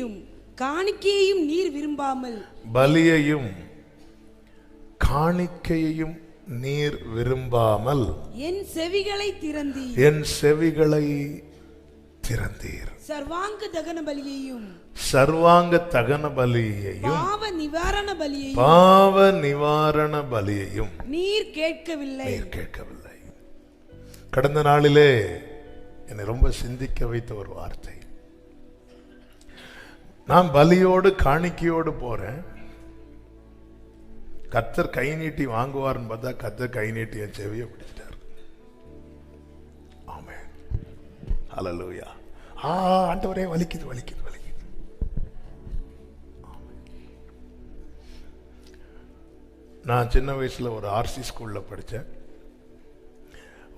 பலியையும் காணிக்கையையும் நீர் விரும்பாமல். பலியையும் காணிக்கையையும் நீர் விரும்பாமல். என் செவிகளை திறந்தி என் செவிகளை திறந்தீர். சர்வாங்க தகன பலியையும் சர்வாங்க தகன பலியையும் பாவ நிவாரண பலியையும் பாவ நிவாரண பலியையும் நீர் கேட்கவில்லை. நீர் கேட்கவில்லை. கடந்த நாளிலே என்னை ரொம்ப சிந்திக்க வைத்த ஒரு வார்த்தை. நான் பலியோடு காணிக்கையோடு போறேன். கத்தர் கை நீட்டி வாங்குவார்னு பார்த்தா கத்தர் கை நீட்டி என் செவியை பிடிச்சிட்டார். ஆமே ஹலலூயா ஆ ஆண்டவரே வலிக்குது வலிக்குது வலிக்குது. நான் சின்ன வயசில் ஒரு ஆர்சி ஸ்கூலில் படித்தேன்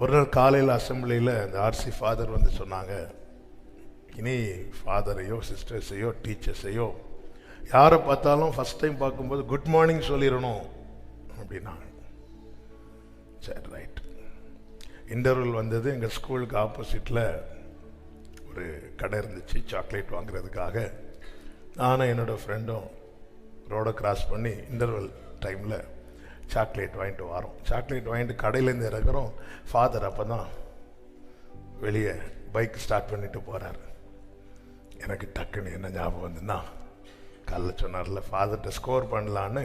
ஒரு நாள் காலையில் அசம்பிளியில் அந்த ஆர்சி ஃபாதர் வந்து சொன்னாங்க இனி ஃபாதரையோ சிஸ்டர்ஸையோ டீச்சர்ஸையோ யாரை பார்த்தாலும் ஃபஸ்ட் டைம் பார்க்கும்போது குட் மார்னிங் சொல்லிடணும் அப்படின்னா சரி ரைட் இன்டர்வல் வந்தது எங்கள் ஸ்கூலுக்கு ஆப்போசிட்டில் ஒரு கடை இருந்துச்சு சாக்லேட் வாங்குறதுக்காக. நானும் என்னோடய ஃப்ரெண்டும் ரோடை கிராஸ் பண்ணி இன்டர்வல் டைமில் சாக்லேட் வாங்கிட்டு வரோம். சாக்லேட் வாங்கிட்டு கடையிலேருந்து இறக்குறோம் ஃபாதர் அப்போ தான் வெளியே பைக் ஸ்டார்ட் பண்ணிட்டு போகிறார் எனக்கு டக்குன்னு என்ன ஞாபகம் வந்துன்னா காலைல சொன்னார்ல ஃபாதர்கிட்ட ஸ்கோர் பண்ணலான்னு.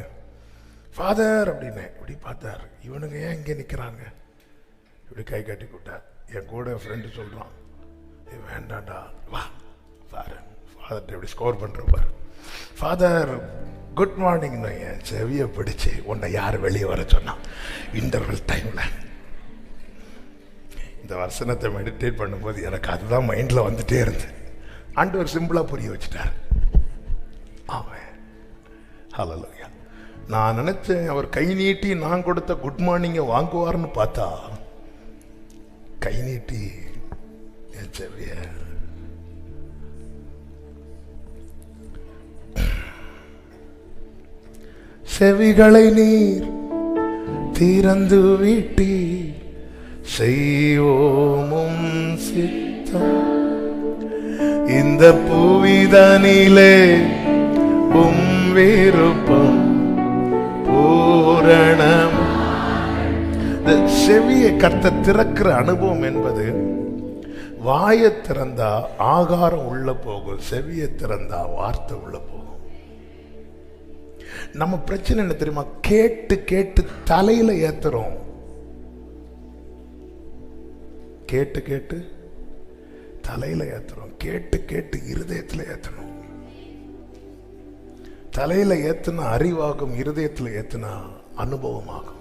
ஃபாதர் அப்படின்னு. இப்படி பார்த்தார். இவனுங்க ஏன் இங்கே நிற்கிறாங்க? இப்படி கை கட்டி கூட்டார் என் கூட ஃப்ரெண்டு சொல்கிறான் ஏ வேண்டாண்டா வா பாரு. ஃபாதர்கிட்ட இப்படி ஸ்கோர் பண்ணுற பாரு. ஃபாதர் குட் மார்னிங்னு என் செவியை பிடிச்சி உன்னை யார் வெளியே வர சொன்னான் இன்டர்வல் டைமில் இந்த வசனத்தை மெடிடேட் பண்ணும்போது எனக்கு அதுதான் மைண்டில் வந்துட்டே இருந்து ஆண்டவர் சிம்பிளாக புரிய வச்சுட்டார். ஆமாம் ஹalleluya நான் நினச்சேன் அவர் கை நீட்டி நான் கொடுத்த குட் மார்னிங்கை வாங்குவார்னு பார்த்தா கை நீட்டி செவிய. செவிகளை நீர் திறந்து விட்டி செய்வோமும் சித்தம். இந்த புவிதனிலே உம் விருப்பம் பூரணம். இந்த செவியை கர்த்த திறக்கிற அனுபவம் என்பது வாயை திறந்தா ஆகாரம் உள்ள போகும் செவியை திறந்தா வார்த்தை உள்ள போகும். நம்ம பிரச்சனை என்ன தெரியுமா? கேட்டு கேட்டு தலையில ஏத்துறோம். கேட்டு கேட்டு தலையில ஏத்துறோம் கேட்டு கேட்டு இருதயத்துல ஏத்தணும். தலையில ஏற்றுனா அறிவாகும் இருதயத்துல ஏத்துனா அனுபவமாகும்.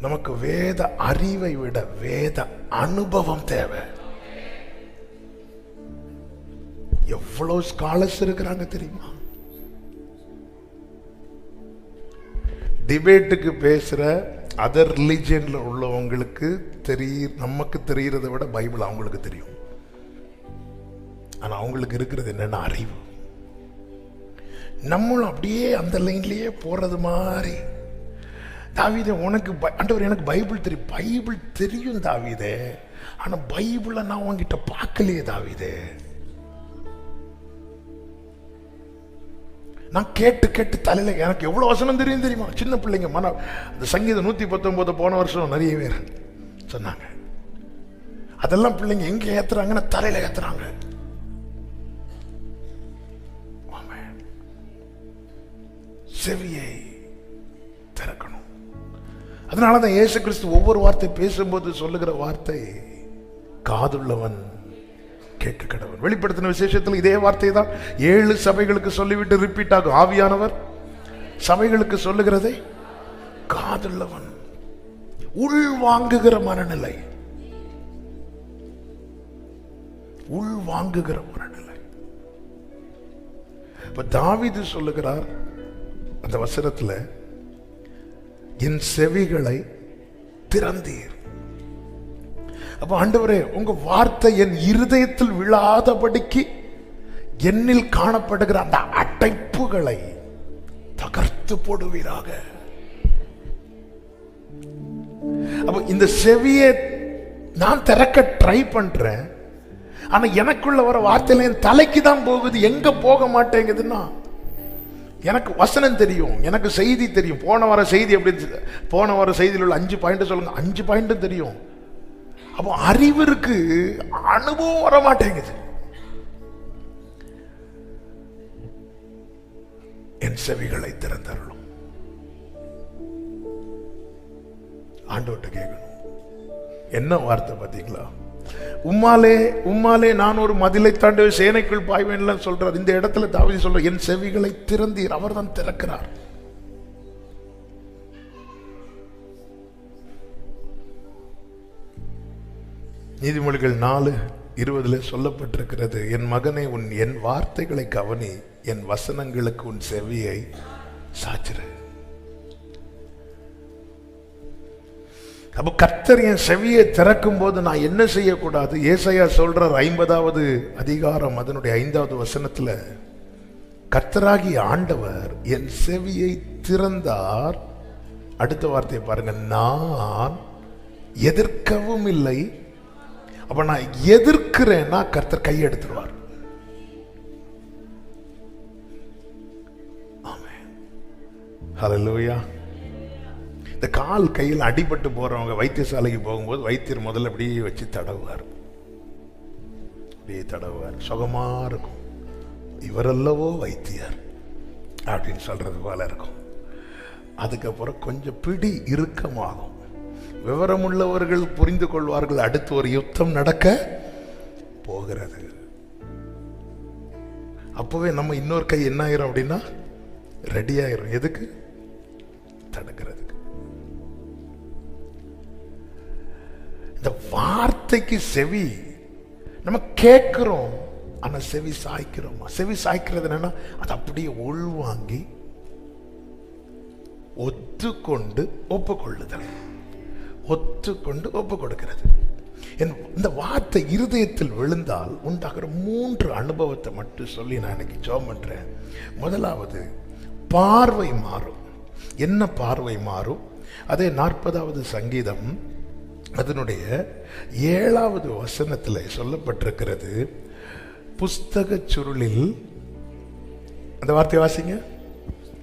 நமக்கு வேத அறிவை விட வேத அனுபவம் தேவை. எவ்வளவு ஸ்காலர்ஸ் இருக்கிறாங்க தெரியுமா? டிபேட்டுக்கு பேசுற அதர் ரிலீஜியனில் உள்ளவங்களுக்கு தெரிய நமக்கு தெரிகிறத விட பைபிள் அவங்களுக்கு தெரியும். ஆனால் அவங்களுக்கு இருக்கிறது என்னென்ன அறிவு. நம்மளும் அப்படியே அந்த லைன்லேயே போகிறது மாதிரி. தாவீதே உனக்கு பை- ஆண்டவர் எனக்கு பைபிள் தெரியும் பைபிள் தெரியும் தாவீதே. ஆனால் பைபிளை நான் உன்கிட்ட பார்க்கலையே தாவீதே. நான் கேட்டு கேட்டு தலையில் எனக்கு எவ்வளோ வசனம் தெரியும் தெரியுமா? சின்ன பிள்ளைங்க மன அந்த சங்கீதம் நூத்தி பத்தொம்போது போன வருஷம் நிறைய பேர் சொன்னாங்க. அதெல்லாம் பிள்ளைங்க எங்கே ஏத்துறாங்கன்னா தலையில் ஏத்துறாங்க. செவியை திறக்கணும். அதனால தான் இயேசு கிறிஸ்து ஒவ்வொரு வார்த்தை பேசும்போது சொல்லுகிற வார்த்தை காதுள்ளவன் கேட்க கடவன் வெளிப்படுத்தின விசேஷத்தில் இதே வார்த்தை தான் ஏழு சபைகளுக்கு சொல்லிவிட்டு ரிப்பீட் ஆகும். ஆவியானவர் சபைகளுக்கு சொல்லுகிறதை காதுள்ளவன் உள் வாங்குகிற மனநிலை. உள் வாங்குகிற மனநிலை. இப்ப தாவிது சொல்லுகிறார் அந்த வசனத்தில் என் செவிகளை திறந்தீர். அப்போ ஆண்டவரே உங்கள் வார்த்தை என் இருதயத்தில் விழாதபடிக்கு என்னில் காணப்படுகிற அந்த அடைப்புகளை தகர்த்து போடுவீராக. அப்போ இந்த செவியை நான் திறக்க ட்ரை பண்றேன். ஆனா எனக்குள்ள வர வார்த்தையில என் தலைக்கு தான் போகுது எங்க போக மாட்டேங்குதுன்னா எனக்கு வசனம் தெரியும் எனக்கு செய்தி தெரியும். போன வார செய்தி எப்படி போன வார செய்தியில் உள்ள அஞ்சு பாயிண்ட் சொல்லுங்க அஞ்சு பாயிண்ட்டும் தெரியும். அப்போ அறிவு இருக்கு அனுபவம் வர மாட்டேங்குது என் செவிகளை திறந்தருளும். ஆண்டோட்ட கேட்கணும். என்ன வார்த்தை பார்த்தீங்களா? உம்மாலே உம்மாலே நான் ஒரு மதிலை தாண்டி சேனைக்குள் பாய்வேன்லாம் சொல்றார். இந்த இடத்துல தாவதி சொல்ற என் செவிகளை திறந்தீர் அவர்தான் திறக்கிறார். நீதிமொழிகள் நாலு இருபதுல சொல்லப்பட்டிருக்கிறது என் மகனே உன் என் வார்த்தைகளை கவனி என் வசனங்களுக்கு உன் செவியை சாச்சிரு. அப்போ கர்த்தர் என் செவியை திறக்கும் போது நான் என்ன செய்யக்கூடாது? ஏசையா சொல்றார் ஐம்பதாவது அதிகாரம் அதனுடைய ஐந்தாவது வசனத்தில் கர்த்தராகிய ஆண்டவர் என் செவியை திறந்தார். அடுத்த வார்த்தையை பாருங்க நான் எதிர்க்கவும் இல்லை அப்போ நான் எதிர்க்கிறேன்னா கர்த்தர் கையெடுத்துருவார். ஹalleluya. இந்த கால் கையில் அடிபட்டு போகிறவங்க வைத்தியசாலைக்கு போகும்போது வைத்தியர் முதல்ல அப்படியே வச்சு தடவுவார். அப்படியே தடவுவார். சுகமாக இருக்கும். இவரல்லவோ வைத்தியர் அப்படின்னு சொல்கிறது போல இருக்கும். அதுக்கப்புறம் கொஞ்சம் பிடி இறுக்கமாகும். விவரமுள்ளவர்கள் புரிந்து கொள்வார்கள். அடுத்து ஒரு யுத்தம் நடக்க போகிறது. அப்போவே நம்ம இன்னொரு கை என்ன ஆயிரும் அப்படின்னா ரெடி ஆயிரும். எதுக்கு? தடுக்கிறதுக்கு. இந்த வார்த்தைக்கு செவி நம்ம கேட்கிறோம் ஆனால் செவி சாய்க்கிறோமா? செவி சாய்க்கிறது என்னன்னா அது அப்படியே உள்வாங்கி ஒத்துக்கொண்டு ஒப்புக்கொள்ளுதல். ஒத்துக்கொண்டு ஒப்பு கொடுக்கிறது என் இந்த வார்த்தை இருதயத்தில் விழுந்தால் உண்டாகிற மூன்று அனுபவத்தை மட்டும் சொல்லி நான் இன்னைக்கு ஜோம் பண்ணுறேன் முதலாவது பார்வை மாறும். என்ன பார்வை மாறும்? அதே நாற்பதாவது சங்கீதம் அதனுடைய ஏழாவது வசனத்தில் சொல்லப்பட்டிருக்கிறது. புஸ்தக சுருளில் அந்த வார்த்தையை வாசிங்க.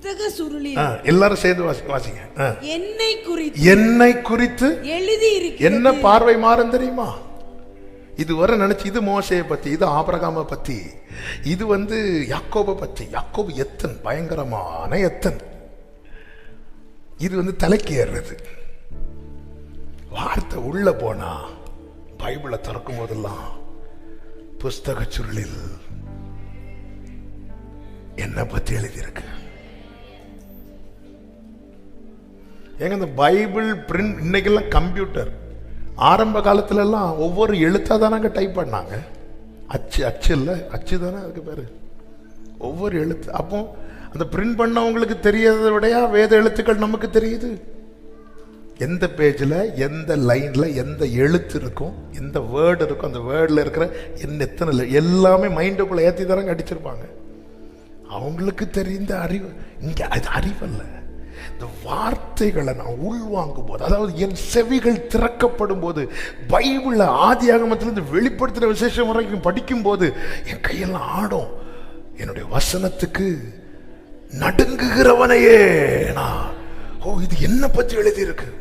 புத்தக சுருளில் ஆ, எல்லாரும் சேர்ந்து வாசி- வாசிங்க. என்னை குறித்து என்னை குறித்து எழுதி என்ன பார்வை மாறும் தெரியுமா? இதுவரை நினைச்சு இது மோசையை பத்தி இது ஆபிரகாம பத்தி இது வந்து யாக்கோபை பத்தி. யாக்கோபு எத்தன்? பயங்கரமான எத்தன். இது வந்து தலைக்கு ஏறுறது. வார்த்தை உள்ள போனா பைபிளை திறக்கும் போதெல்லாம் புஸ்தக சுருளில் என்ன பத்தி எழுதியிருக்கு. ஏங்க இந்த பைபிள் பிரிண்ட் இன்னைக்கெல்லாம் கம்ப்யூட்டர். ஆரம்ப காலத்துலலாம் ஒவ்வொரு எழுத்தாக தானங்க டைப் பண்ணாங்க. அச்சு அச்சு இல்லை அச்சு தானே அதுக்கு பேர். ஒவ்வொரு எழுத்து அப்போ அந்த பிரிண்ட் பண்ணவங்களுக்கு தெரியாத விடையா வேத எழுத்துக்கள் நமக்கு தெரியுது. எந்த பேஜில் எந்த லைனில் எந்த எழுத்து இருக்கும் எந்த வேர்டு இருக்கும் அந்த வேர்டில் இருக்கிற என்ன எத்தனை எல்லாமே மைண்டுக்குள்ளே ஏற்றி தரங்க அடிச்சிருப்பாங்க. அவங்களுக்கு தெரிந்த அறிவு இங்கே அது அறிவல்ல இந்த வார்த்தைகளை நான் உள்வாங்கும் போது அதாவது என் செவிகள் திறக்கப்படும் போது பைபிளில் ஆதி ஆகமத்திலிருந்து வெளிப்படுத்தின விசேஷம் வரைக்கும் படிக்கும்போது என் கையெல்லாம் ஆடும். என்னுடைய வசனத்துக்கு நடுங்குகிறவனையே நான். ஓ இது என்ன பற்றி எழுதியிருக்கு?